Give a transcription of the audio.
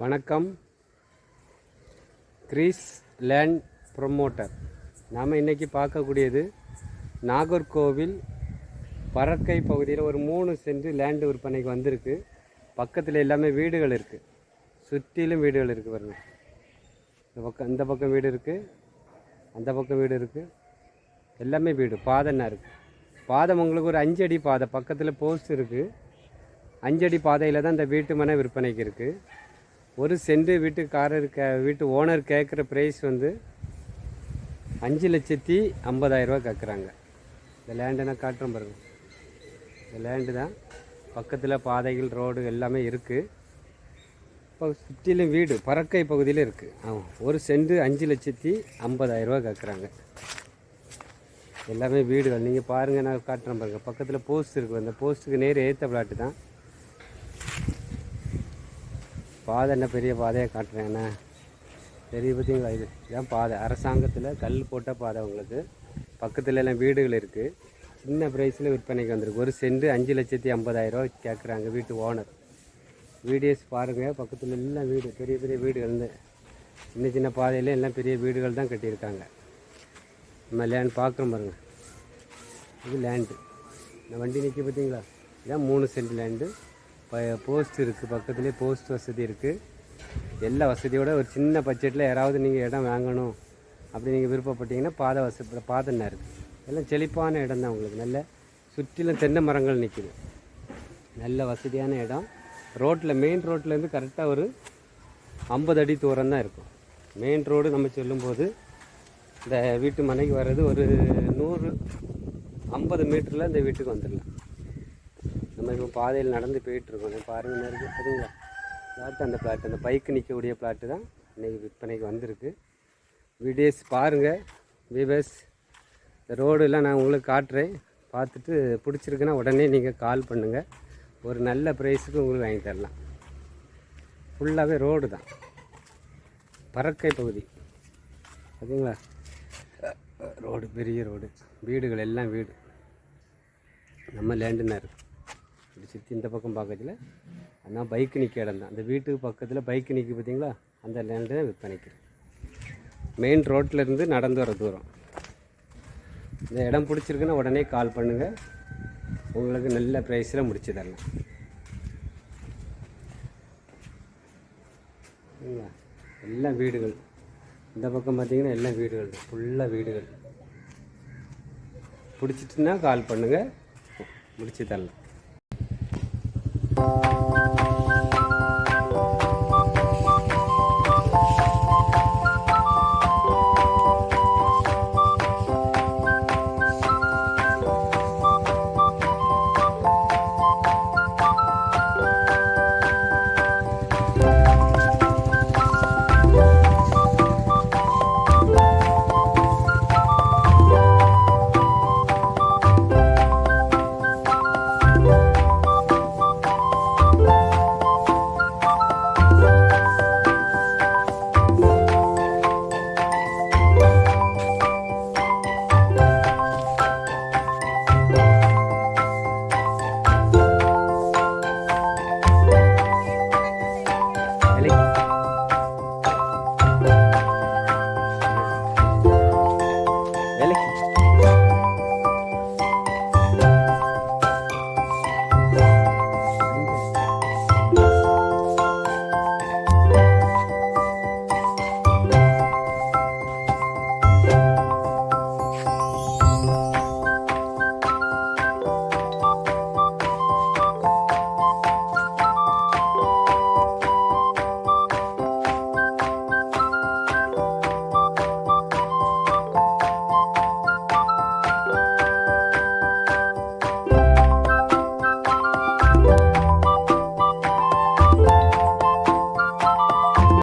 வணக்கம். கிரீஸ் land promoter. நாம் இன்றைக்கி பார்க்கக்கூடியது நாகர்கோவில் பறக்கை பகுதியில் ஒரு மூணு சென்ட் லேண்டு விற்பனைக்கு வந்திருக்கு. பக்கத்தில் எல்லாமே வீடுகள் இருக்குது சுற்றிலும் வீடுகள் இருக்குது பாருங்க. இந்த பக்கம் இந்த பக்கம் வீடு இருக்குது அந்த பக்கம் வீடு இருக்குது எல்லாமே வீடு பாதைன்னா இருக்குது பாதம் உங்களுக்கு ஒரு அஞ்சு அடி பாதை பக்கத்தில் போஸ்ட் இருக்குது அஞ்சடி பாதையில் தான் இந்த வீட்டு மனை விற்பனைக்கு இருக்குது ஒரு சென்ட் வீட்டுக்காரர் கே வீட்டு ஓனர் கேட்குற ப்ரைஸ் வந்து அஞ்சு லட்சத்தி ஐம்பதாயிரரூவா கேட்குறாங்க இந்த லேண்டை நான் காட்டுறேன் பாருங்க. இந்த லேண்டு தான் பக்கத்தில் பாதைகள் ரோடு எல்லாமே இருக்குது இப்போ சுற்றிலும் வீடு பறக்கை பகுதியில் இருக்குது ஆமாம் ஒரு சென்ட் அஞ்சு லட்சத்தி ஐம்பதாயிரரூவா கேட்குறாங்க எல்லாமே வீடுகள். நீங்கள் பாருங்கள் நான் காட்டுறேன் பாருங்கள் பக்கத்தில் போஸ்ட் இருக்குது அந்த போஸ்ட்டுக்கு நேர் ஏற்ற பிளாட்டு தான் பாதை என்ன பெரிய பாதையை காட்டுறேங்கண்ணா பெரிய பார்த்தீங்களா இது. இதான் பாதை. அரசாங்கத்தில் கல் போட்ட பாதை உங்களுக்கு. பக்கத்தில் எல்லாம் வீடுகள் இருக்குது சின்ன ப்ரைஸில் விற்பனைக்கு வந்திருக்கு. ஒரு சென்ட் அஞ்சு லட்சத்தி ஐம்பதாயிரரூவா கேட்குறாங்க வீட்டு ஓனர் வீடியோஸ் பாருங்கள் பக்கத்தில் எல்லாம் வீடு பெரிய பெரிய வீடுகள் இந்த சின்ன சின்ன பாதையில் எல்லாம் பெரிய வீடுகள் தான் கட்டியிருக்காங்க. நம்ம லேண்ட் பார்க்குறோம் பாருங்கள் இது லேண்டு இந்த வண்டி நிற்க பார்த்தீங்களா இதான் மூணு சென்ட் லேண்டு போஸ்ட் இருக்குது பக்கத்துலேயே போஸ்ட் வசதி இருக்குது எல்லா வசதியோட ஒரு சின்ன பட்ஜெட்டில் யாராவது நீங்கள் இடம் வாங்கணும் அப்படி நீங்கள் விருப்பப்பட்டீங்கன்னா பாதை வசதி பாதைன்னா இருக்குது எல்லாம் செழிப்பான இடம் தான் உங்களுக்கு. நல்ல சுற்றிலும் தென்னை மரங்கள் நிற்கிது நல்ல வசதியான இடம். ரோட்டில் மெயின் ரோட்லேருந்து கரெக்டாக ஒரு ஐம்பது அடி தூரம் தான் இருக்கும். மெயின் ரோடு நம்ம சொல்லும்போது இந்த வீட்டு மனைக்கு வர்றது ஒரு நூறு ஐம்பது மீட்டரில் இந்த வீட்டுக்கு வந்துடலாம். நம்ம இப்போ பாதையில் நடந்து போயிட்டுருக்கோம். பாருங்கள் நேருக்கு சரிங்களா பிளாட் அந்த பிளாட் அந்த பைக்கு நிற்கக்கூடிய பிளாட்டு தான் இன்றைக்கி விற்பனைக்கு வந்திருக்கு. வீடியோஸ் பாருங்கள் விவஸ் இந்த ரோடெல்லாம் நான் உங்களுக்கு காட்டுறேன். பார்த்துட்டு பிடிச்சிருக்குன்னா உடனே நீங்கள் கால் பண்ணுங்கள் ஒரு நல்ல ப்ரைஸுக்கு உங்களுக்கு வாங்கி தரலாம். ஃபுல்லாகவே ரோடு தான். பறக்கை பகுதி. ஓகேங்களா ரோடு பெரிய ரோடு வீடுகள் எல்லாம் வீடு. நம்ம லேண்டுன்னா இருக்குது இப்படி சுற்றி இந்த பக்கம் பார்க்கறதுல ஆனால் பைக்கு நிற்க இடம் தான். அந்த வீட்டுக்கு பக்கத்தில் பைக்கு நிற்கி பார்த்தீங்களா அந்த லேண்டு தான் விற்பனைக்கு. மெயின் ரோட்டில் இருந்து நடந்து வர தூரம். இந்த இடம் பிடிச்சிருக்குன்னா உடனே கால் பண்ணுங்கள் உங்களுக்கு நல்ல ப்ரைஸில் முடிச்சு தரலாம். சரிங்களா? எல்லாம் வீடுகள். இந்த பக்கம் பார்த்தீங்கன்னா எல்லாம் வீடுகள். ஃபுல்லாக வீடுகள். பிடிச்சிட்டுன்னா கால் பண்ணுங்கள் முடிச்சு தரலாம். you.